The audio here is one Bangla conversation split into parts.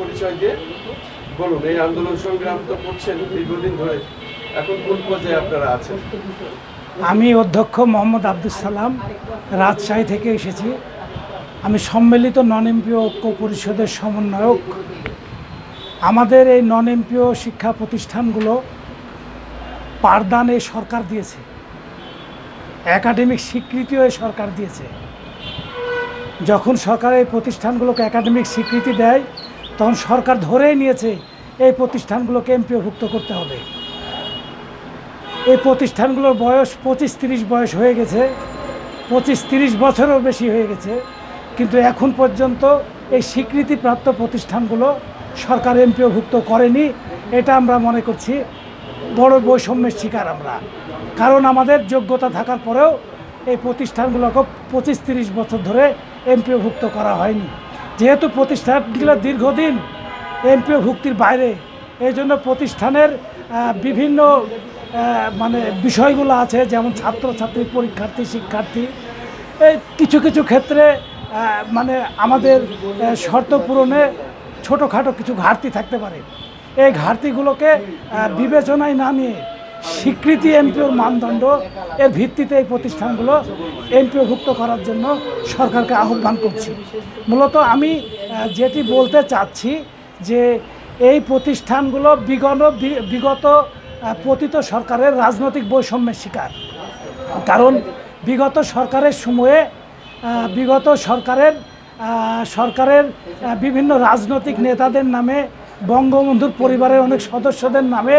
পরিচয় দিয়ে বলুন, এই আন্দোলন সংগ্রাম তো করছেন দীর্ঘদিন ধরে। এখন কোন পর্যায়ে আপনারা আছেন? আমি অধ্যক্ষ মোহাম্মদ আব্দুল সালাম, রাজশাহী থেকে এসেছি। আমি সম্মিলিত নন এমপিও ঐক্য পরিষদের সমন্বয়ক। আমাদের এই নন এমপিও শিক্ষা প্রতিষ্ঠানগুলো পাঠদান এই সরকার দিয়েছে। একাডেমিক স্বীকৃতিও সরকার দিয়েছে। যখন সরকার এই প্রতিষ্ঠানগুলোকে একাডেমিক স্বীকৃতি দেয় তখন সরকার ধরেই নিয়েছে, এই প্রতিষ্ঠানগুলোকে এমপিওভুক্ত করতে হবে। এই প্রতিষ্ঠানগুলোর বয়স পঁচিশ তিরিশ বয়স হয়ে গেছে, পঁচিশ তিরিশ বছরও বেশি হয়ে গেছে, কিন্তু এখন পর্যন্ত এই স্বীকৃতিপ্রাপ্ত প্রতিষ্ঠানগুলো সরকার এমপিওভুক্ত করেনি, এটা আমরা মনে করছি বড় বৈষম্যের শিকার আমরা। কারণ আমাদের যোগ্যতা থাকার পরেও এই প্রতিষ্ঠানগুলোকে পঁচিশ তিরিশ বছর ধরে এমপিওভুক্ত করা হয়নি। যেহেতু প্রতিষ্ঠানগুলো দীর্ঘদিন এমপিও ভুক্তির বাইরে, এই জন্য প্রতিষ্ঠানের বিভিন্ন মানে বিষয়গুলো আছে, যেমন ছাত্রছাত্রী, পরীক্ষার্থী, শিক্ষার্থী। এই কিছু কিছু ক্ষেত্রে মানে আমাদের শর্ত পূরণে ছোটোখাটো কিছু ঘাটতি থাকতে পারে। এই ঘাটতিগুলোকে বিবেচনায় না নিয়ে স্বীকৃতি এমপিওর মানদণ্ড এর ভিত্তিতে এই প্রতিষ্ঠানগুলো এমপিওভুক্ত করার জন্য সরকারকে আহ্বান করছি। মূলত আমি যেটি বলতে চাচ্ছি যে এই প্রতিষ্ঠানগুলো বিগত বিগত পতিত সরকারের রাজনৈতিক বৈষম্যের শিকার। কারণ বিগত সরকারের সময়ে বিগত সরকারের সরকারের বিভিন্ন রাজনৈতিক নেতাদের নামে, বঙ্গবন্ধুর পরিবারের অনেক সদস্যদের নামে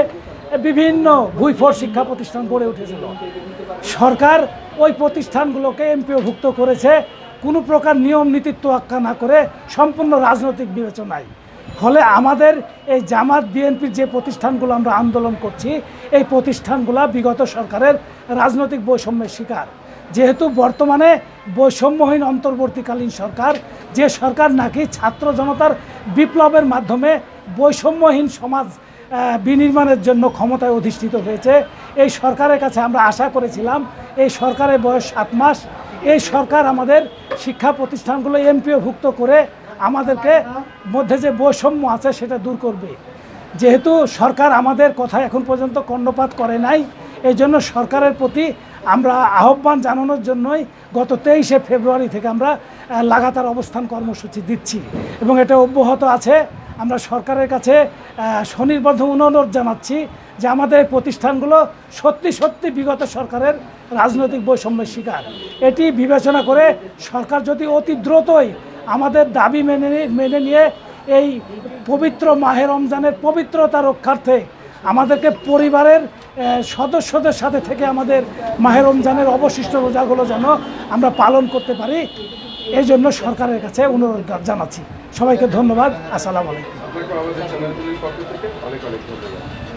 বিভিন্ন ভুইফোর শিক্ষা প্রতিষ্ঠান গড়ে উঠেছিল। সরকার ওই প্রতিষ্ঠানগুলোকে এমপিওভুক্ত করেছে। কোনো প্রকার নিয়ম নীতির তোয়াক্কা না করে সম্পূর্ণ রাজনৈতিক বিবেচনায়। ফলে আমাদের এই জামাত বিএনপির যে প্রতিষ্ঠানগুলো আমরা আন্দোলন করছি, এই প্রতিষ্ঠানগুলো বিগত সরকারের রাজনৈতিক বৈষম্যের শিকার। যেহেতু বর্তমানে বৈষম্যহীন অন্তর্বর্তীকালীন সরকার, যে সরকার নাকি ছাত্র জনতার বিপ্লবের মাধ্যমে বৈষম্যহীন সমাজ বিনির্মাণের জন্য ক্ষমতায় অধিষ্ঠিত হয়েছে। এই সরকারের কাছে আমরা আশা করেছিলাম, এই সরকারের বয়স সাত মাস, এই সরকার আমাদের শিক্ষা প্রতিষ্ঠানগুলো এমপিওভুক্ত করে আমাদেরকে মধ্যে যে বৈষম্য আছে সেটা দূর করবে। যেহেতু সরকার আমাদের কথা এখন পর্যন্ত কর্ণপাত করে নাই, এই জন্য সরকারের প্রতি আমরা আহ্বান জানানোর জন্যই গত তেইশে ফেব্রুয়ারি থেকে আমরা লাগাতার অবস্থান কর্মসূচি দিচ্ছি এবং এটা অব্যাহত আছে। আমরা সরকারের কাছে স্বনির্বদ্ধ অনুরোধ জানাচ্ছি যে আমাদের প্রতিষ্ঠানগুলো সত্যি সত্যি বিগত সরকারের রাজনৈতিক বৈষম্যের শিকার। এটি বিবেচনা করে সরকার যদি অতি দ্রুতই আমাদের দাবি মেনে মেনে নিয়ে এই পবিত্র মাহে রমজানের পবিত্রতা রক্ষার্থে আমাদেরকে পরিবারের সদস্যদের সাথে থেকে আমাদের মাহে রমজানের অবশিষ্ট রোজাগুলো যেন আমরা পালন করতে পারি এই জন্য সরকারের কাছে অনুরোধ জানাচ্ছি। সবাইকে ধন্যবাদ। আসসালামু আলাইকুম। অনেক অনেক ধন্যবাদ।